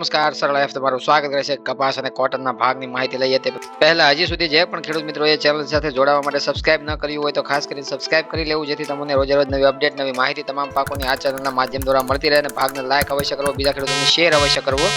નમસ્કાર, સરળ એફ તમારું સ્વાગત કરે છે કપાસ અને કોટનના ભાગની માહિતી લઈએ તે પહેલા હજી સુધી જે પણ ખેડૂત મિત્રો એ ચેનલ સાથે જોડાવા માટે સબસ્ક્રાઇબ ન કર્યું હોય તો ખાસ કરીને સબસ્ક્રાઇબ કરી લેવું, જેથી તમને રોજ રોજ નવી અપડેટ નવી માહિતી તમામ પાકોની આ ચેનલના માધ્યમ દ્વારા મળતી રહે અને ભાગને લાયક અવશ્ય કરવો, બીજા ખેડૂતોને શેર અવશ્ય કરવો.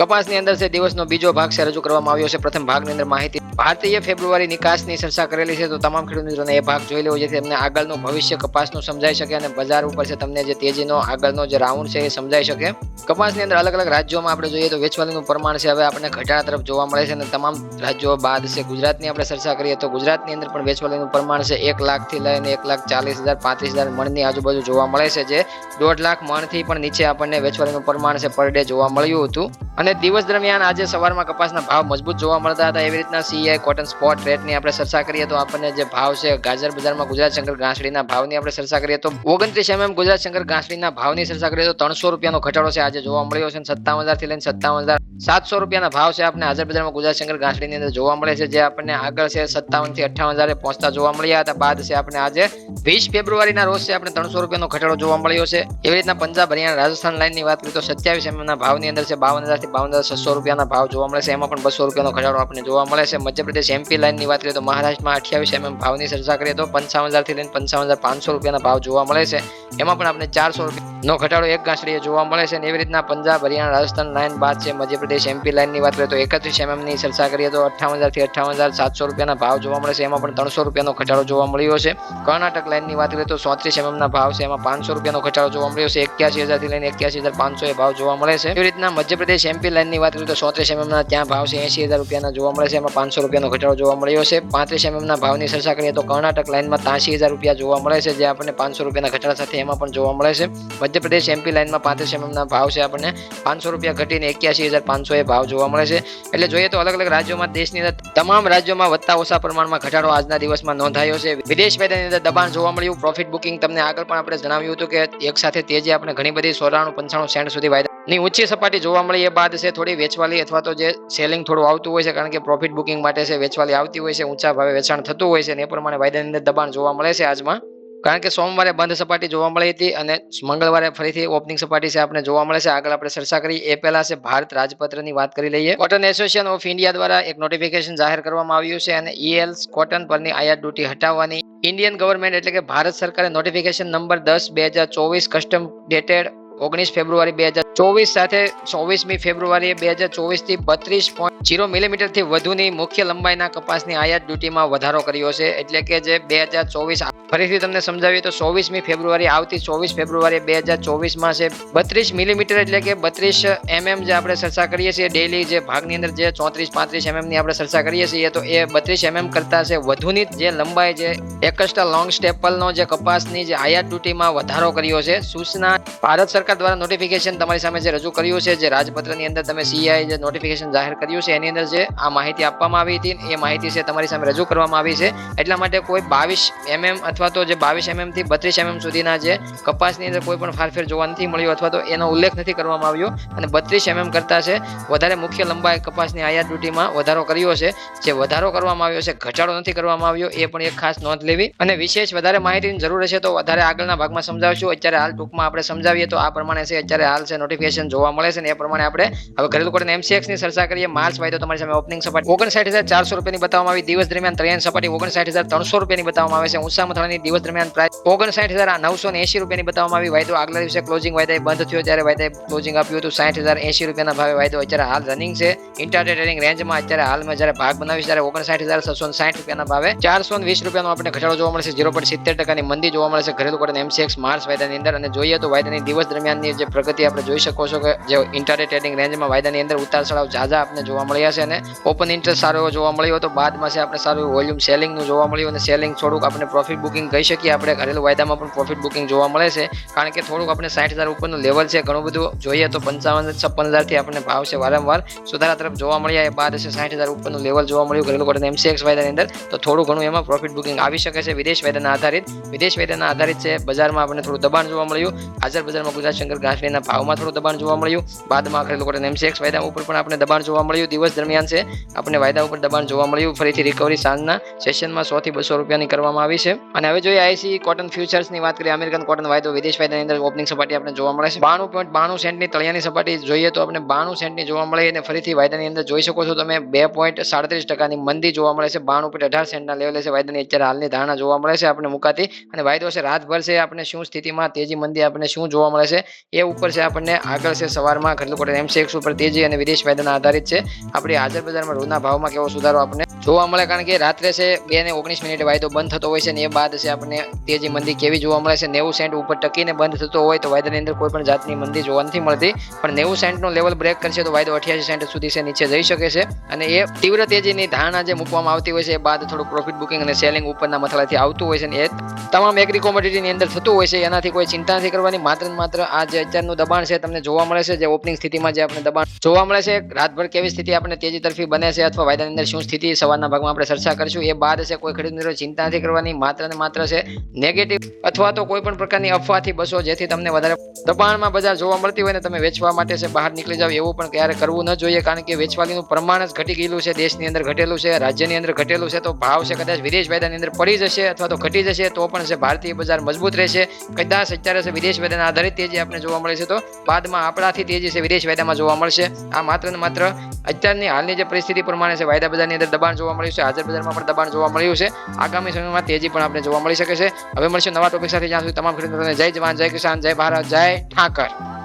કપાસની અંદર છે દિવસનો બીજો ભાગ છે, રજૂ કરવામાં આવ્યો છે. પ્રથમ ભાગની અંદર માહિતી ભારતીય ફેબ્રુઆરી નિકાસની ચર્ચા કરેલી છે, તો તમામ ખેડૂત મિત્રોને એ ભાગ જોઈ લેવો, જેથી તમને આગળનું ભવિષ્ય કપાસનું સમજાઈ શકે અને બજાર ઉપર છે તમને જે તેજીનો, આગળનો જે રાઉન્ડ છે એ સમજાઈ શકે. કપાસની અંદર અલગ અલગ રાજ્યોમાં આપણે જોઈએ તો વેચવાલીનું પ્રમાણ છે, હવે આપણને ઘટાડા તરફ જોવા મળે છે અને તમામ રાજ્યો બાદ છે, ગુજરાતની આપણે ચર્ચા કરીએ તો ગુજરાતની અંદર પણ વેચવાલીનું પ્રમાણ છે, એક લાખથી લઈને એક લાખ ચાલીસ હજાર, પાંત્રીસ હજાર મણની આજુબાજુ જોવા મળે છે, જે દોઢ લાખ મણથી પણ નીચે આપણને વેચવાલીનું પ્રમાણ છે, પર ડે જોવા મળ્યું હતું. અને દિવસ દરમિયાન આજે સવારમાં કપાસના ભાવ મજબૂત જોવા મળતા હતા, એવી રીતના સીઆઈ કોટન સ્પોટ રેટની આપણે ચર્ચા કરીએ તો આપણને જે ભાવ છે ગાજર બજારમાં ગુજરાત શંકર ઘાસડીના ભાવની આપણે ચર્ચા કરીએ તો ઓગણત્રીસ એમએમ ગુજરાત શંકર ઘાસડીના ભાવની ચર્ચા કરીએ તો ત્રણસો રૂપિયાનો ઘટાડો છે આજે જોવા મળ્યો છે સત્તાવન હજારથી લઈને સત્તાવન હજાર સાતસો રૂપિયાના ભાવ છે આપણે હાજર બજારમાં ગુજરાત શંકર ઘાસડીની અંદર જોવા મળે છે, જે આપણને આગળ છે સત્તાવનથી અઠ્ઠાવન હજારે પહોંચતા જોવા મળ્યા હતા. બાદ છે આપણે આજે વીસ ફેબ્રુઆરીના રોજ છે આપણે ત્રણસો રૂપિયાનો ઘટાડો જોવા મળ્યો છે. એવી રીતના પંજાબ, હરિયાણા, રાજસ્થાન લાઇનની વાત કરીએ તો સત્યાવીસ એમએમના ભાવની અંદર છે બાવન હજારથી બાવન હજાર છસો રૂપિયાના ભાવ જોવા મળે છે. એમાં પણ બસો રૂપિયાનો ઘટાડો આપણને જોવા મળે છે. મધ્યપ્રદેશ એમપી લાઇનની વાત કરીએ તો મહારાષ્ટ્રમાં અઠ્યાવીસ એમએમ ભાવની ચર્ચા કરીએ તો પંચાવન હજારથી લઈને પંચાવન હજાર પાંચસો રૂપિયાના ભાવ જોવા મળે છે. એમાં પણ આપણે ચારસો રૂપિયાનો ઘટાડો એક ગાંસડીએ જોવા મળે છે એવી રીતના પંજાબ, હરિયાણા, રાજસ્થાન લાઇન બાદ છે મધ્યપ્રદેશ એમપી લાઇનની વાત કરીએ તો એકત્રીસ એમએમની ચર્ચા કરીએ તો અઠ્ઠાવન હજારથી અઠ્ઠાવન હજાર સાતસો રૂપિયાના ભાવ જોવા મળે છે. એમાં પણ ત્રણસો રૂપિયાનો ઘટાડો જોવા મળ્યો છે. કર્ણાટક લાઇનની વાત કરીએ તો ચોત્રીસ એમએમના ભાવ છે. એમાં પાંચસો રૂપિયાનો ઘટાડો જોવા મળ્યો છે. એક્યાસી હજારથી લઈને એક્યાસી હજાર પાંચસો એ ભાવ જોવા મળે છે. એવી રીતના મધ્યપ્રદેશ એમપી લાઇનની વાત કરીએ તો ચોત્રીસ એમએમના ત્યાં ભાવ છે. એસી હજાર રૂપિયાના જોવા મળે છે. એમાં પાંચસો રૂપિયાનો ઘટાડો જોવા મળ્યો છે. પાંત્રીસ એમએમના ભાવની ચર્ચા કરીએ તો કર્ણાટક લાઇનમાં ત્યાંસી હજાર રૂપિયા જોવા મળે છે, જે આપણને પાંચસો રૂપિયાના ઘટાડા સાથે એમાં પણ જોવા મળે છે. મધ્યપ્રદેશ એમપી લાઇનમાં પાંત્રીસ એમએમના ભાવ છે, આપણને પાંચસો રૂપિયા ઘટીને એક્યાસી હજાર પાંચસો એ ભાવ જોવા મળે છે. એટલે જોઈએ તો અલગ અલગ રાજ્યોમાં દેશની અંદર તમામ રાજ્યોમાં વધતા ઓછા પ્રમાણમાં ઘટાડો આજના દિવસમાં નોંધાયો છે. વિદેશ વેપારની અંદર દબાણ જોવા મળ્યું. પ્રોફિટ બુકિંગ તમને આગળ પણ આપણે જણાવ્યું હતું કે એક સાથે તેજી આપણે ઘણી બધી સોરાણું પંચાણું સેન્ટ સુધી ની ઊંચી સપાટી જોવા મળી એ બાદ છે થોડી વેચવાલી અથવા તો જે સેલિંગ થોડું આવતું હોય છે, કારણ કે પ્રોફિટ બુકિંગ માટે છે વેચવાલી આવતી હોય છે, ઊંચા ભાવે વેચાણ થતું હોય છે અને એ પ્રમાણે વાયદાની અંદર દબાણ જોવા મળે છે આજમાં. કારણ કે સોમવારે બંધ સપાટી જોવા મળી હતી અને મંગળવારે ફરીથી ઓપનિંગ સપાટી છે આપણે જોવા મળે છે. આગળ આપણે ચર્ચા કરી. એ પહેલા છે ભારત રાજપત્રની વાત કરી લઈએ. કોટન એસોસિએશન ઓફ ઇન્ડિયા દ્વારા એક નોટિફિકેશન જાહેર કરવામાં આવ્યું છે અને ઈએલ કોટન પરની આયાત ડ્યુટી હટાવવાની. ઇન્ડિયન ગવર્મેન્ટ એટલે કે ભારત સરકારે નોટિફિકેશન નંબર દસ બે હજાર ચોવીસ કસ્ટમ ડેટેડ ઓગણીસ ફેબ્રુઆરી બે હજાર ચોવીસ સાથે ચોવીસમી ફેબ્રુઆરી બે હજાર ચોવીસથી બત્રીસ પોઈન્ટ જીરો મિલીમીટરથી વધુની મુખ્ય લંબાઈના કપાસની આયાત ડ્યુટીમાં વધારો કર્યો છે. એટલે કે જે બે હજાર ચોવીસ ફરીથી તમને સમજાવીએ તો ચોવીસમી ફેબ્રુઆરી આવતી ચોવીસ ફેબ્રુઆરી બે હજાર ચોવીસમાં છે બત્રીસ મિલીમીટર એટલે કે બત્રીસ એમએમ જે આપણે ચર્ચા કરીએ છીએ ડેલી જે ભાગની અંદર જે ચોત્રીસ પાંત્રીસ એમએમની આપણે ચર્ચા કરીએ છીએ તો એ બત્રીસ એમએમ કરતા છે વધુની જે લંબાઈ જે એકસ્ટા લોંગ સ્ટેપલનો જે કપાસની જે આયાત ડ્યુટીમાં વધારો કર્યો છે. સૂચના ભારત સરકાર દ્વારા નોટિફિકેશન તમારી સામે જે રજૂ કર્યું છે, જે રાજપત્રની અંદર તમે સીઆઈ જે નોટિફિકેશન જાહેર કર્યું છે, એની અંદર જે આ માહિતી આપવામાં આવી હતી, એ માહિતી છે તમારી સામે રજૂ કરવામાં આવી છે. એટલા માટે કોઈ બાવીસ એમએમ અથવા તો જે બાવીસ એમએમથી બત્રીસ એમએમ સુધીના જે કપાસની અંદર કોઈ પણ ફારફેર જોવા નથી મળ્યો અથવા તો એનો ઉલ્લેખ નથી કરવામાં આવ્યો. અને બત્રીસ એમએમ કરતા છે, વધારે મુખ્ય લંબાઈ કપાસની આયાત ડ્યુટીમાં વધારો કર્યો છે. જે વધારો કરવામાં આવ્યો છે, ઘટાડો નથી કરવામાં આવ્યો, એ પણ એક ખાસ નોંધ લેવી. અને વિશેષ વધારે માહિતીની જરૂર હશે તો વધારે આગળના ભાગમાં સમજાવશું. અત્યારે હાલ ટૂંકમાં આપણે સમજાવીએ તો આ પ્રમાણે છે, અત્યારે હાલ છે નોટિફિકેશન જોવા મળે છે ને એ પ્રમાણે આપણે હવે ઘરેલું કોટન એમસીએક્સની ચર્ચા કરીએ. માર્ચ વાયદો તમારી સામે ઓપનિંગ સપાટી. ઓગણસાઠ હજાર ચારસો રૂપિયાની બતાવવામાં આવી. દિવસ દરમિયાન ત્રણ સપાટી ઓગણસાઠ હજાર ત્રણસો રૂપિયાની બતાવવામાં આવે છે. ઊંચા મથાળાની દિવસ દરમિયાન પ્રાઇસ ઓગણસાઠ હજાર નવસો ને એસી રૂપિયાની બતાવવામાં આવી. વાયદો આગલા દિવસે ક્લોઝિંગ વાયદા બંધ થયો. ત્યારે વાયદાએ ક્લોઝિંગ આપ્યું હતું, સાઠ હજાર એસી રૂપિયાના ભાવે વાયદો અત્યારે હાલ રનિંગ છે. ઇન્ટરડે ટ્રેડિંગ રેન્જમાં અત્યારે હાલમાં જ્યારે ભાગ બનાવીશ, ત્યારે ઓગણસાઠ હજાર છસો સાઠ રૂપિયાના ભાવે ચારસો વીસ રૂપિયાનો આપણે ઘટાડો જોવા મળશે. ઝીરો પોઈન્ટ સિત્તેર ટકાની મંદી જોવા મળશે. ઘરેલું કોટન એમસીએક્સ માર્ચ વાયદાની અંદર. અને જોઈએ તો વાયદાની દિવસ દરમિયાનની જે પ્રગતિ આપણે જોઈ શકો છો કે જે ઇન્ટરનેટ ટ્રેડિંગ રેન્જમાં વાયદાની અંદર ઉતાર ચડાવ ઝાઝા આપણે જોવા મળ્યા છે અને ઓપન ઇન્ટરેસ્ટ સારો એવો જોવા મળ્યો હતો બાદમાં છે આપણે સારું વોલ્યુમ સેલિંગનું જોવા મળ્યું અને સેલિંગ થોડુંક આપણે પ્રોફિટ બુકિંગ કહી શકીએ. આપણે ઘરેલું વાયદામાં પણ પ્રોફિટ બુકિંગ જોવા મળે છે. કારણ કે થોડુંક આપણે સાઠ હજાર ઉપરનું લેવલ છે ઘણું બધું. જોઈએ તો પંચાવન છપ્પન હજારથી આપણને ભાવ છે વારંવાર. સુધારા તરફ જોવા મળ્યા એ બાદ છે સાઠ હજાર ઉપરનું લેવલ જોવા મળ્યું ઘરેલું કોટન એમસીએક્સ વાયદાની અંદર. તો થોડું ઘણું એમાં પ્રોફિટ બુકિંગ આવી શકે છે. વિદેશ વાયદાના આધારિત. વિદેશ વાયદાના આધારિત છે બજારમાં આપણને થોડું દબાણ જોવા મળ્યું. હાજર બજારમાં ગુજરાત શંકર ઘાસડીના ભાવમાં થોડું દબાણ જોવા મળ્યું. બાદમાં આખરે લોકોને એમસીએક્સ વાયદા ઉપર પણ આપણે દબાણ જોવા મળ્યું. દિવસ દરમિયાન છે, આપણે વાયદા ઉપર દબાણ જોવા મળ્યું. ફરીથી રિકવરી સાંજના સેશનમાં સો થી બસો રૂપિયાની કરવામાં આવી છે. અને હવે જોઈએ આઈસી કોટન ફ્યુચર્સની વાત કરીએ. અમેરિકન કોટન વાયદો વિદેશ વાયદાની અંદર ઓપનિંગ સપાટી આપણે જોવા મળે છે. બાણું પોઈન્ટ બાણું સેન્ટની તળિયાની સપાટી જોઈએ તો આપણે બાણું સેન્ટની જોવા મળે અને ફરીથી વાયદાની અંદર જોઈ શકો છો તમે બે પોઈન્ટ સાડત્રીસ ટકાની મંદી જોવા મળે છે. બાણું પોઈન્ટ અઢાર સેન્ટના લેવલે છે. વાયદાની અત્યારે હાલની ધારણા જોવા મળે છે આપણે મુકાતી. અને વાયદો છે, રાતભર છે આપણે શું સ્થિતિમાં, તેજી મંદી આપણને શું જોવા મળે છે? એ ઉપર છે આપણને આગળ છે સવારમાં ઘરેલું કોટન એમસીએક્સ ઉપર તેજી અને વિદેશ વાયદાના આધારિત છે. આપણી હાજર બજારમાં રોજના ભાવમાં કેવો સુધારો આપણને જોવા મળે? કારણ કે રાત્રે છે બે ને ઓગણીસ મિનિટે વાયદો બંધ થતો હોય છે અને એ બાદ છે આપણને તેજી મંદી કેવી જોવા મળે છે? નેવું સેન્ટ ઉપર ટકીને બંધ થતો હોય તો વાયદાની અંદર કોઈ પણ જાતની મંદી જોવા નથી મળતી. પણ નેવું સેન્ટનો લેવલ બ્રેક કરશે તો વાયદો અઠ્યાસી સેન્ટ સુધી છે, નીચે જઈ શકે છે. અને એ તીવ્ર તેજીની ધારણા જે મૂકવામાં આવતી હોય છે એ બાદ થોડું પ્રોફિટ બુકિંગ અને સેલિંગ ઉપરના મથાળાથી આવતું હોય છે અને એ તમામ એગ્રી કોમોડિટીની અંદર થતું હોય છે. એનાથી કોઈ ચિંતા નથી કરવાની. માત્ર માત્ર આ જે અત્યારનું દબાણ છે તમને જોવા મળે છે, જે ઓપનિંગ સ્થિતિમાં જે આપણે દબાણ જોવા મળે છે, રાતભર કેવી સ્થિતિ આપણે તેજી તરફી બને છે અથવા વાયદાની અંદર શું સ્થિતિ, સવારના ભાગમાં આપણે ચર્ચા કરીશું. એ બાદ છે, કોઈ ખરીદ મિત્રો ચિંતા નથી કરવાની, માત્ર ને માત્ર છે નેગેટિવ અથવા તો કોઈ પણ પ્રકારની અફવાથી બસો જેથી તમને વધારે દબાણમાં બજાર જોવા મળતી હોય ને તમે વેચવા માટે છે, બહાર નીકળી જાવ એવું પણ ક્યારે કરવું ન જોઈએ, કારણ કે વેચવાલીનું પ્રમાણ જ ઘટી ગયેલું છે, દેશની અંદર ઘટેલું છે, રાજ્યની અંદર ઘટેલું છે, તો ભાવ છે કદાચ વિદેશ વાયદાની અંદર પડી જશે અથવા તો ઘટી જશે, તો પણ છે, ભારતીય બજાર મજબૂત રહેશે. કદાચ અત્યારે છે, વિદેશ વાયદાના આધારિત તેજી આપણે જોવા મળે છે તો બાદમાં આપણાથી તેજી છે વિદેશ વાયદામાં જોવા મળશે. આ માત્ર ને માત્ર અત્યારની હાલની જે પરિસ્થિતિ પ્રમાણે છે, વાયદા બજારની અંદર દબાણ જોવા મળ્યું છે, હાજર બજારમાં પણ દબાણ જોવા મળ્યું છે. આગામી સમયમાં તેજી પણ આપણે જોવા મળી શકે છે. હવે મળશે નવા ટોપિક સાથે. જ્યાં સુધી તમામ ખેડૂતોને જય જવાન, જય કિસાન, જય ભારત, જય ઠાકર.